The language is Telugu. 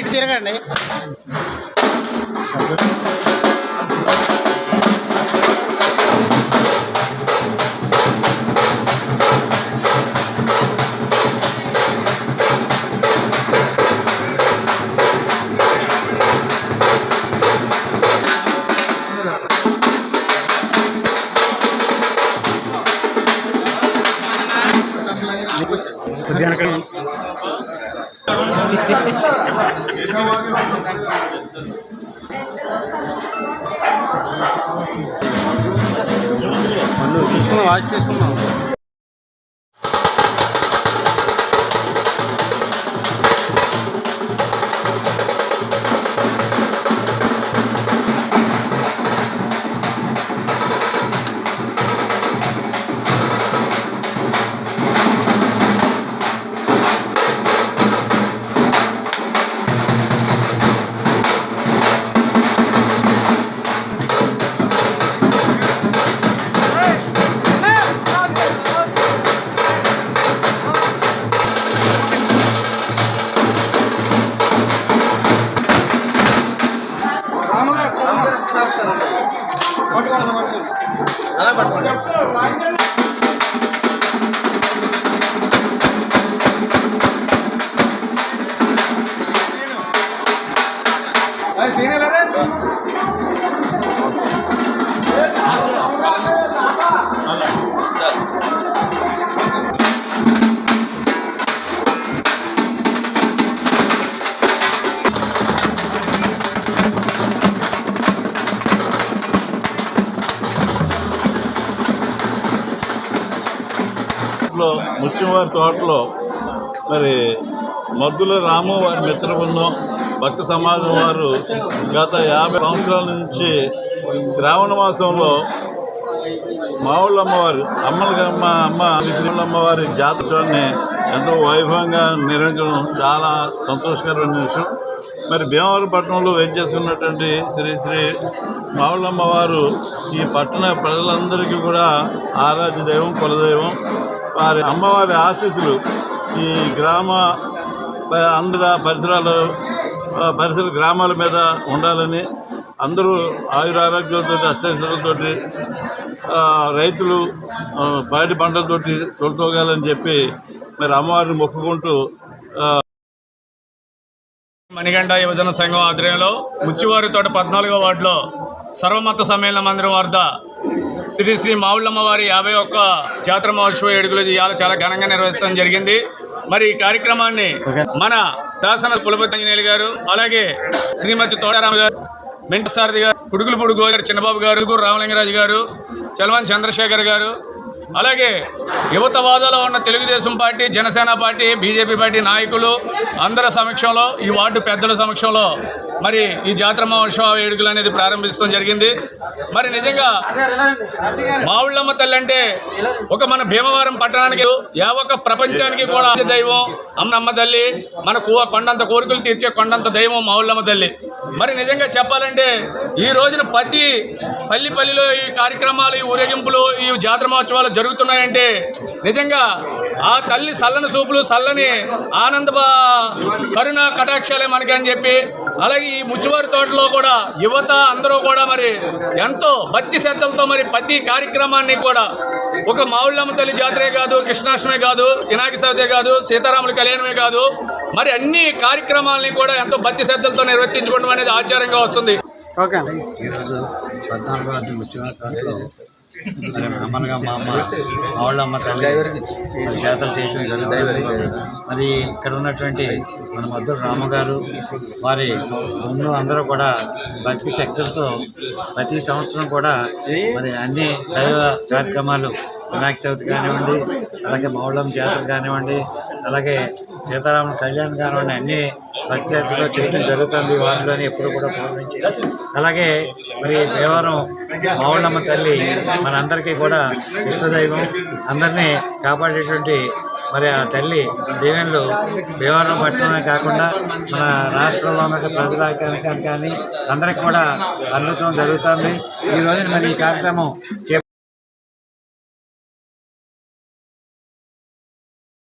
ఇటు తిరగండి. తీసుకున్నాం వాచ్ తీసుకున్నాం Vai. ముత్యంవారి తోటలో మరి మద్దుల రాము వారి మిత్ర బృందం భక్త సమాజం వారు గత యాభై సంవత్సరాల నుంచి శ్రావణ మాసంలో మావుళ్ళమ్మవారు అమ్మలగమ్మ అమ్మ అమ్మవారి జాతరాన్ని ఎంతో వైభవంగా నిర్వహించడం చాలా సంతోషకరమైన విషయం. మరి భీమవరం పట్టణంలో వేచేసుకున్నటువంటి శ్రీ శ్రీ మావుళ్ళమ్మవారు ఈ పట్టణ ప్రజలందరికీ కూడా ఆరాధ్య దైవం కులదైవం. వారి అమ్మవారి ఆశీస్సులు ఈ గ్రామ ప- అందర పరిసరాలు పరిసర గ్రామాల మీద ఉండాలని అందరూ ఆయురారోగ్యంతో అష్టైశ్వర్యాలతో రైతులు ఆ, పాడి పంటలతోటి తొలతోగాలని చెప్పి మరి అమ్మవారిని మొక్కుకుంటూ మణిగండ యువజన సంఘం ఆధ్వర్యంలో ముచ్చివారి తోట పద్నాలుగో వార్డులో సర్వమత సమ్మేళన మందిరం వద్ద శ్రీ శ్రీ మావుళ్ళమ్మ వారి యాభై ఒక్క జాతర మహోత్సవ ఏడుగులు ఇవాళ చాలా ఘనంగా నిర్వహించడం జరిగింది. మరి ఈ కార్యక్రమాన్ని మన దాసన కులపతి ఆంజనేయులు గారు అలాగే శ్రీమతి తోడారామ గారు మెంటసారథి గారు కుడుగులపూడి గోగారు చిన్నబాబు గారు రామలింగరాజు గారు చలవన్ చంద్రశేఖర్ గారు అలాగే యువతవాదలో ఉన్న Telugu Desam party Janasena party BJP party నాయకులు అందరి సమక్షంలో ఈ వార్డు పెద్దల సమక్షంలో మరి ఈ జాతర మహోత్సవ వేడుకలు అనేది ప్రారంభించడం జరిగింది. మరి నిజంగా మావుళ్ళమ్మ తల్లి అంటే ఒక మన భీమవరం పట్టణానికి యావొక్క ప్రపంచానికి కూడా దైవం. అమ్మమ్మ తల్లి మన కూ- కొండంత కోరికలు తీర్చే కొండంత దైవం మావుళ్ళమ్మ తల్లి. మరి నిజంగా చెప్పాలంటే ఈ రోజున ప్రతి పల్లి పల్లిలో ఈ కార్యక్రమాలు ఈ ఊరేగింపులు ఈ జాతర మహోత్సవాలు జరుగుతున్నాయంటే నిజంగా ఆ తల్లి సల్లని సూపులు సల్లని ఆనంద కరుణ కటాక్షాలే మనకి అని చెప్పి అలాగే ఈ ముచ్చివారి తోటలో కూడా యువత అందరూ కూడా మరి ఎంతో భక్తి శ్రద్ధలతో మరి ప్రతి కార్యక్రమాన్ని కూడా ఒక మావుళ్ళమ్మ తల్లి జాతరే కాదు కృష్ణాష్టమే కాదు వినాయక చవితే కాదు సీతారాముల కళ్యాణమే కాదు మరి అన్ని కార్యక్రమాలని కూడా ఎంతో భక్తి శ్రద్ధలతో నిర్వర్తించుకోవడం అనేది ఆచారంగా వస్తుంది. ఓకే ఈరోజు పద్నాలుగో అతి ముఖ్యమంత్రిలో మరి అమ్మనగా మా అమ్మ మావుళ్ళమ్మ తల్లి జాతర చేయటం జరుగుతుంది. మరి ఇక్కడ ఉన్నటువంటి మన మధుర రామగారు వారి ముందు అందరూ కూడా భక్తి శక్తులతో ప్రతి సంవత్సరం కూడా మరి అన్ని దైవ కార్యక్రమాలు వినాయక చవితి కానివ్వండి అలాగే మౌళం జాతర కానివ్వండి అలాగే సీతారాముల కళ్యాణ్ కానివ్వండి అన్ని ప్రత్యేకతగా చేయడం జరుగుతుంది. వారిలోని ఎప్పుడు కూడా పూర్వించి అలాగే మరి దేవారం మావుళ్ళమ్మ తల్లి మనందరికీ కూడా ఇష్టదైవం. అందరినీ కాపాడేటువంటి మరి ఆ తల్లి దీవెనలు భీమవరం పట్టణమే కాకుండా మన రాష్ట్రంలో ఉన్న ప్రజలకానికి కానీ అందరికి కూడా అందటం జరుగుతుంది. ఈ రోజున మరి ఈ కార్యక్రమం